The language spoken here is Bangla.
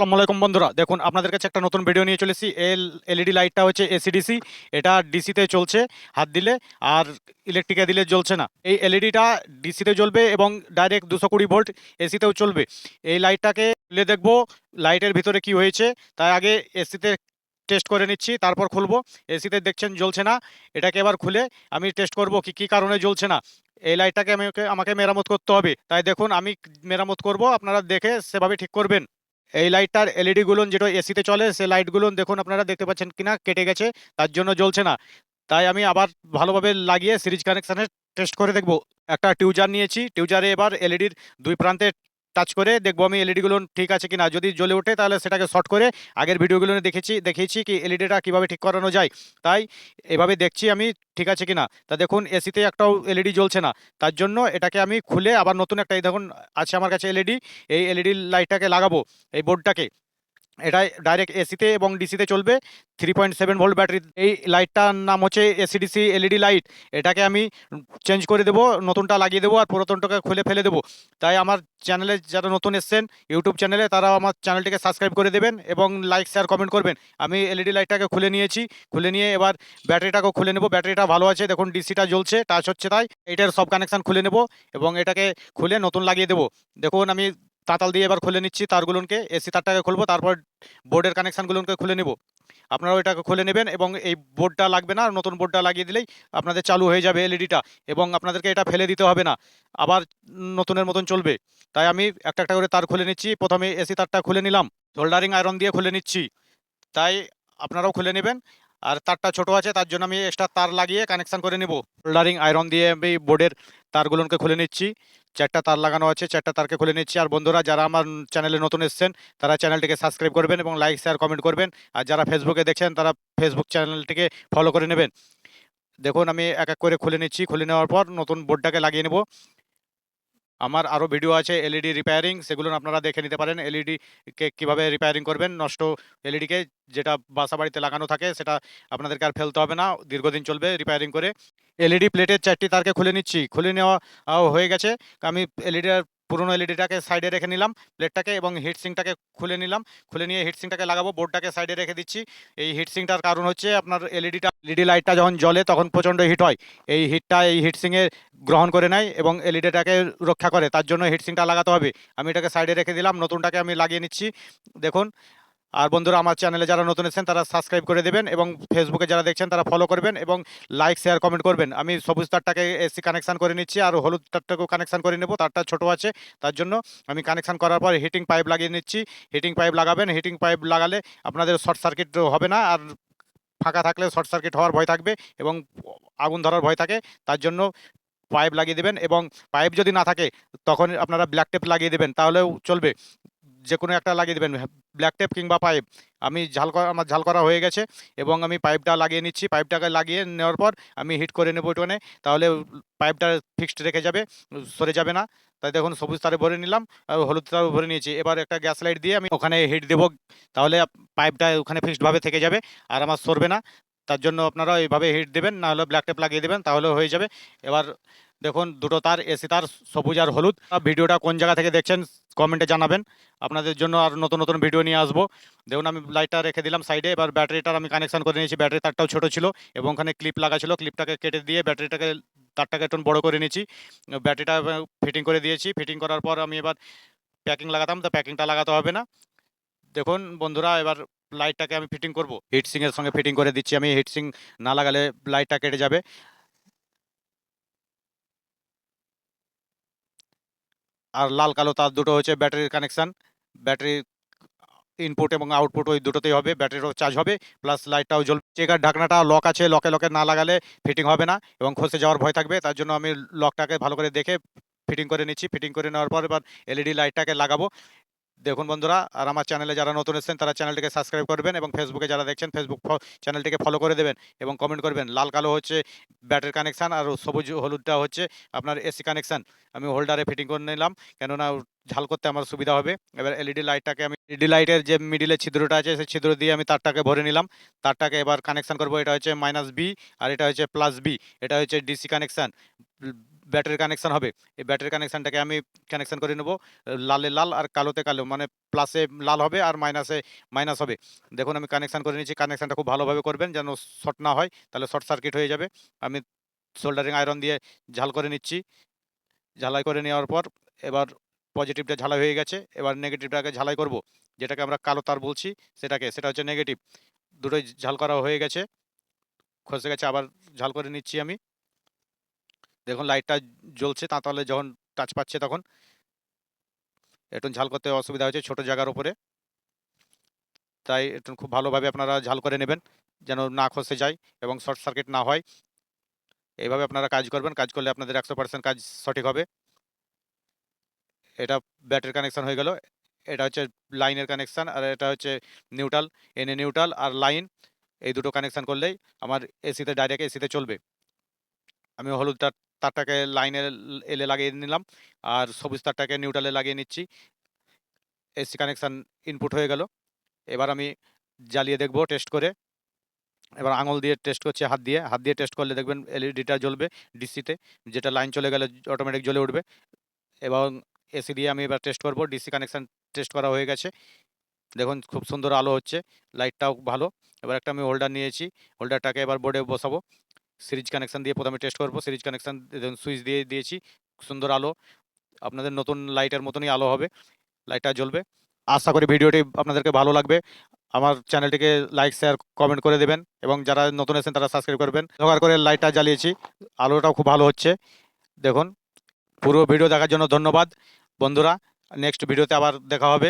আসসালামু আলাইকুম বন্ধুরা। দেখুন, আপনাদের কাছে একটা নতুন ভিডিও নিয়ে চলেছি। এল এলইডি লাইটটা হচ্ছে এসিডিসি এটা ডিসিতে চলছে হাত দিলে, আর ইলেকট্রিকে দিলে জ্বলছে না। এই এলইডিটা ডিসিতে জ্বলবে এবং ডাইরেক্ট দুশো কুড়ি ভোল্ট এসিতেও চলবে। এই লাইটটাকে খুলে দেখব লাইটের ভিতরে কি হয়েছে। তাই আগে এসিতে টেস্ট করে নিচ্ছি, তারপর খুলবো। এসিতে দেখছেন জ্বলছে না। এটাকে এবার খুলে আমি টেস্ট করব কি কি কারণে জ্বলছে না। এই লাইটটাকে আমাকে আমাকে মেরামত করতে হবে। তাই দেখুন, আমি মেরামত করব। আপনারা দেখে সেভাবে ঠিক করবেন। এই লাইটটার এলইডি গুলো যেটা এসিতে চলে, সে লাইটগুলো দেখুন আপনারা দেখতে পাচ্ছেন কিনা, কেটে গেছে, তার জন্য জ্বলছে না। তাই আমি আবার ভালোভাবে লাগিয়ে সিরিজ কানেকশানে টেস্ট করে দেখব। একটা টিউজার নিয়েছি টিউজারে এবার এলইডির দুই প্রান্তে টাচ করে দেখব আমি এলইডিগুলো ঠিক আছে কিনা। যদি জ্বলে ওঠে তাহলে সেটাকে শর্ট করে আগের ভিডিওগুলো দেখেছি, দেখিয়েছি কি এলইডিটা কীভাবে ঠিক করানো যায়। তাই এভাবে দেখছি আমি ঠিক আছে কিনা। তা দেখুন এসিতে একটাও এলইডি জ্বলছে না। তার জন্য এটাকে আমি খুলে আবার নতুন একটা, এই দেখুন, আছে আমার কাছে এলইডি এই এলইডি লাইটটাকে লাগাবো, এই বোর্ডটাকে এটা ডাইরেক্ট এসিতে এবং ডিসিতে চলবে। Three point seven volt battery এই লাইটটার নাম হচ্ছে এসিডিসি এলইডি লাইট এটাকে আমি চেঞ্জ করে দেবো, নতুনটা লাগিয়ে দেবো আর পুরাতনটাকে খুলে ফেলে দেবো। তাই আমার চ্যানেলে যারা নতুন এসছেন ইউটিউব চ্যানেলে তারা আমার চ্যানেলটিকে সাবস্ক্রাইব করে দেবেন এবং লাইক শেয়ার কমেন্ট করবেন। আমি এলইডি লাইটটাকে খুলে নিয়েছি, খুলে নিয়ে এবার ব্যাটারিটাকেও খুলে নেব। ব্যাটারিটা ভালো আছে, দেখুন ডিসিটা জ্বলছে টাচ হচ্ছে তাই। এটার সব কানেকশান খুলে নেব এবং এটাকে খুলে নতুন লাগিয়ে দেবো। দেখুন আমি তাতাল দিয়ে এবার খুলে নিচ্ছি তারগুলোকে, এসি তারটাকে খুলবো, তারপর বোর্ডের কানেকশানগুলোকে খুলে নেব। আপনারাও এটাকে খুলে নেবেন এবং এই বোর্ডটা লাগবে না, নতুন বোর্ডটা লাগিয়ে দিলেই আপনাদের চালু হয়ে যাবে এলইডিটা এবং আপনাদেরকে এটা ফেলে দিতে হবে না, আবার নতুনের মতন চলবে। তাই আমি একটা একটা করে তার খুলে নিচ্ছি, প্রথমে এসি তারটা খুলে নিলাম সোল্ডারিং আয়রন দিয়ে খুলে নিচ্ছি। তাই আপনারাও খুলে নেবেন, আর তারটা ছোট আছে, তার জন্য আমি এক্সট্রা তার লাগিয়ে কানেকশান করে নেব। সোল্ডারিং আয়রন দিয়ে আমি বোর্ডের তারগুলোকে খুলে নিচ্ছি। চারটা তার লাগানো আছে, চারটা তারকে খুলে নিচ্ছি। আর বন্ধুরা, যারা আমার চ্যানেলে নতুন এসছেন, তারা চ্যানেলটিকে সাবস্ক্রাইব করবেন এবং লাইক, শেয়ার, কমেন্ট করবেন। আর যারা ফেসবুকে দেখছেন, তারা ফেসবুক চ্যানেলটিকে ফলো করে নেবেন। দেখুন, আমি এক এক করে খুলে নিচ্ছি। খুলে নেওয়ার পর নতুন বোর্ডটাকে লাগিয়ে নেব। আমার আরও ভিডিও আছে এলইডি রিপেয়ারিং সেগুলো আপনারা দেখে নিতে পারেন। এলইডিকে কীভাবে রিপেয়ারিং করবেন, নষ্ট এলইডিকে যেটা বাসা বাড়িতে লাগানো থাকে, সেটা আপনাদেরকে আর ফেলতে হবে না, দীর্ঘদিন চলবে রিপেয়ারিং করে। এলইডি প্লেটের চারটি তারকে খুলে নিচ্ছি। খুলে নেওয়া হয়ে গেছে। আমি এলইডির পুরোনো এলইডিটাকে সাইডে রেখে নিলাম, প্লেটটাকে এবং হিটসিংটাকে খুলে নিলাম। খুলে নিয়ে হিটসিংটাকে লাগাবো বোর্ডটাকে সাইডে রেখে দিচ্ছি। এই হিটসিংটার কারণ হচ্ছে আপনার এলইডিটা, এলইডি লাইটটা যখন জ্বলে তখন প্রচণ্ড হিট হয়। এই হিটটা এই হিটসিংয়ে গ্রহণ করে নেয় এবং এলইডিটাকে রক্ষা করে। তার জন্য হিটসিংটা লাগাতে হবে। আমি এটাকে সাইডে রেখে দিলাম, নতুনটাকে আমি লাগিয়ে নিচ্ছি। দেখুন আর বন্ধুরা আমার চ্যানেলে যারা নতুন এসেছেন, তারা সাবস্ক্রাইব করে দেবেন এবং ফেসবুকে যারা দেখছেন, তারা ফলো করবেন এবং লাইক শেয়ার কমেন্ট করবেন। আমি সবুজ তারটাকে এসি কানেকশান করে নিচ্ছি আর হলুদ তারটাকেও কানেকশান করে নেব। তারটা ছোট আছে, তার জন্য আমি কানেকশান করার পর হিটিং পাইপ লাগিয়ে নিচ্ছি। হিটিং পাইপ লাগাবেন হিটিং পাইপ লাগালে আপনাদের শর্ট সার্কিট হবে না আর ফাঁকা থাকলে শর্ট সার্কিট হওয়ার ভয় থাকবে এবং আগুন ধরার ভয় থাকে, তার জন্য পাইপ লাগিয়ে দেবেন এবং পাইপ যদি না থাকে, তখন আপনারা ব্ল্যাক টেপ লাগিয়ে দেবেন, তাহলেও চলবে। যে কোনো একটা লাগিয়ে দেবেন ব্ল্যাক টেপ কিংবা পাইপ আমি ঝাল করা, আমার ঝাল করা হয়ে গেছে এবং আমি পাইপটা লাগিয়ে নিচ্ছি। পাইপটাকে লাগিয়ে নেওয়ার পর আমি হিট করে নেব ওইখানে। তাহলে পাইপটা ফিক্সড রেখে যাবে, সরে যাবে না। তাই দেখুন, সবুজ তারে ভরে নিলাম, আর হলুদ তারে ভরে নিয়েছি। এবার একটা গ্যাস লাইট দিয়ে আমি ওখানে হিট দেবো। তাহলে পাইপটা ওখানে ফিক্সডভাবে থেকে যাবে, আর আমার সরবে না। তার জন্য আপনারা এইভাবে হিট দেবেন না হলে ব্ল্যাক টেপ লাগিয়ে দেবেন তাহলে হয়ে যাবে। এবার দেখুন, দুটো তার, এসি তার, সবুজ আর হলুদ। ভিডিওটা কোন জায়গা থেকে দেখছেন, কমেন্টে জানাবেন। আপনাদের জন্য আর নতুন নতুন ভিডিও নিয়ে আসব। দেখুন, আমি লাইটটা রেখে দিলাম সাইডে, এবার ব্যাটারিটার আমি কানেকশন করে নিয়েছি। ব্যাটারি তারটাও ছোটো ছিল এবং ওখানে ক্লিপ লাগা ছিল। ক্লিপটাকে কেটে দিয়ে ব্যাটারিটাকে, তারটাকে একটু বড় করে নিয়েছি। ব্যাটারিটা ফিটিং করে দিয়েছি। ফিটিং করার পর আমি এবার প্যাকিং লাগাতাম, তো প্যাকিংটা লাগাতে হবে না। দেখুন, বন্ধুরা, এবার লাইটটাকে আমি ফিটিং করব। হিটসিংয়ের সঙ্গে ফিটিং করে দিচ্ছি আমি। হিটসিং না লাগালে লাইটটা কেটে যাবে। আর লাল কালো তার দুটো হচ্ছে ব্যাটারির কানেকশান ব্যাটারি ইনপুট এবং আউটপুট ওই দুটোতেই হবে, ব্যাটারিরও চার্জ হবে প্লাস লাইটটাও জ্বলবে। চেকার ঢাকনাটা লক আছে লকে লকে না লাগালে ফিটিং হবে না এবং খসে যাওয়ার ভয় থাকবে, তার জন্য আমি লকটাকে ভালো করে দেখে ফিটিং করে নিচ্ছি। ফিটিং করে নেওয়ার পর এবার এলইডি লাইটটাকে লাগাবো। দেখুন বন্ধুরা, আর আমার চ্যানেলে যারা নতুন এসেছেন, তারা চ্যানেলটিকে সাবস্ক্রাইব করবেন এবং ফেসবুকে যারা দেখছেন ফেসবুক চ্যানেলটিকে ফলো করে দেবেন এবং কমেন্ট করবেন। লাল, কালো হচ্ছে ব্যাটারি কানেকশান আর সবুজ, হলুদটা হচ্ছে আপনার এসি কানেকশান আমি হোল্ডারে ফিটিং করে নিলাম, কেননা ঝাল করতে আমার সুবিধা হবে। এবার এলইডি লাইটটাকে আমি এলইডি লাইটের যে মিডিলে ছিদ্রটা আছে, সেই ছিদ্র দিয়ে আমি তারটাকে ভরে নিলাম। তারটাকে এবার কানেকশান করব, এটা হচ্ছে মাইনাস বি আর এটা হচ্ছে প্লাস বি এটা হচ্ছে ডিসি কানেকশান ব্যাটারি কানেকশান হবে। এই ব্যাটারি কানেকশানটাকে আমি কানেকশান করে নেব। লালে লাল আর কালোতে কালো মানে প্লাসে লাল হবে আর মাইনাসে মাইনাস হবে। দেখুন, আমি কানেকশান করে নিয়েছি। কানেকশানটা খুব ভালোভাবে করবেন, যেন শর্ট না হয়, তাহলে শর্ট সার্কিট হয়ে যাবে। আমি সোল্ডারিং আয়রন দিয়ে ঝাল করে নিচ্ছি। ঝালাই করে নেওয়ার পর এবার পজিটিভটা ঝালাই হয়ে গেছে। এবার নেগেটিভটাকে ঝালাই করব। যেটাকে আমরা কালো তার বলছি, সেটাকে, সেটা হচ্ছে নেগেটিভ দুটোই ঝাল করা হয়ে গেছে। খসে গেছে, আবার ঝাল করে নিচ্ছি আমি। দেখুন লাইটটা জ্বলছে তাহলে যখন টাচ পাচ্ছে তখন। একটু ঝাল করতে অসুবিধা হচ্ছে ছোট জায়গার উপরে। তাই একটু খুব ভালোভাবে আপনারা ঝাল করে নেবেন, যেন না খসে যায় এবং শর্ট সার্কিট না হয়। এইভাবে আপনারা কাজ করবেন, কাজ করলে আপনাদের একশো পার্সেন্ট কাজ সঠিক হবে। এটা ব্যাটারি কানেকশান হয়ে গেল। এটা হচ্ছে লাইনের কানেকশান আর এটা হচ্ছে নিউট্রাল এনে নিউট্রাল আর লাইন এই দুটো কানেকশান করলেই আমার এসিতে ডাইরেক্ট এসিতে চলবে। আমি হলুদ তার তারটাকে লাইনে এলে লাগিয়ে নিলাম। আর সবুজ তারটাকে নিউট্রালে লাগিয়ে নিচ্ছি। এসি কানেকশান ইনপুট হয়ে গেল। এবার আমি জ্বালিয়ে দেখব টেস্ট করে। এবার আঙুল দিয়ে টেস্ট করছে, হাত দিয়ে। হাত দিয়ে টেস্ট করলে দেখবেন এলইডিটা জ্বলবে ডিসিতে যেটা লাইন চলে গেলে অটোমেটিক জ্বলে উঠবে। এবং এসি দিয়ে আমি এবার টেস্ট করব। ডিসি কানেকশান টেস্ট করা হয়ে গেছে। দেখুন, খুব সুন্দর আলো হচ্ছে। লাইটটাও ভালো। এবার একটা আমি হোল্ডার নিয়েছি। হোল্ডারটাকে এবার বোর্ডে বসাবো। সিরিজ কানেকশান দিয়ে প্রথমে টেস্ট করব, সিরিজ কানেকশান সুইচ দিয়ে দিয়েছি, সুন্দর আলো। আপনাদের নতুন লাইটের মতনই আলো হবে, লাইটটা জ্বলবে। আশা করি ভিডিওটি আপনাদেরকে ভালো লাগবে। আমার চ্যানেলটিকে লাইক শেয়ার কমেন্ট করে দেবেন এবং যারা নতুন এসেছেন তারা সাবস্ক্রাইব করবেন। ব্যবহার করে লাইটটা জ্বালিয়েছি, আলোটাও খুব ভালো হচ্ছে। দেখুন, পুরো ভিডিও দেখার জন্য ধন্যবাদ। বন্ধুরা নেক্সট ভিডিওতে আবার দেখা হবে।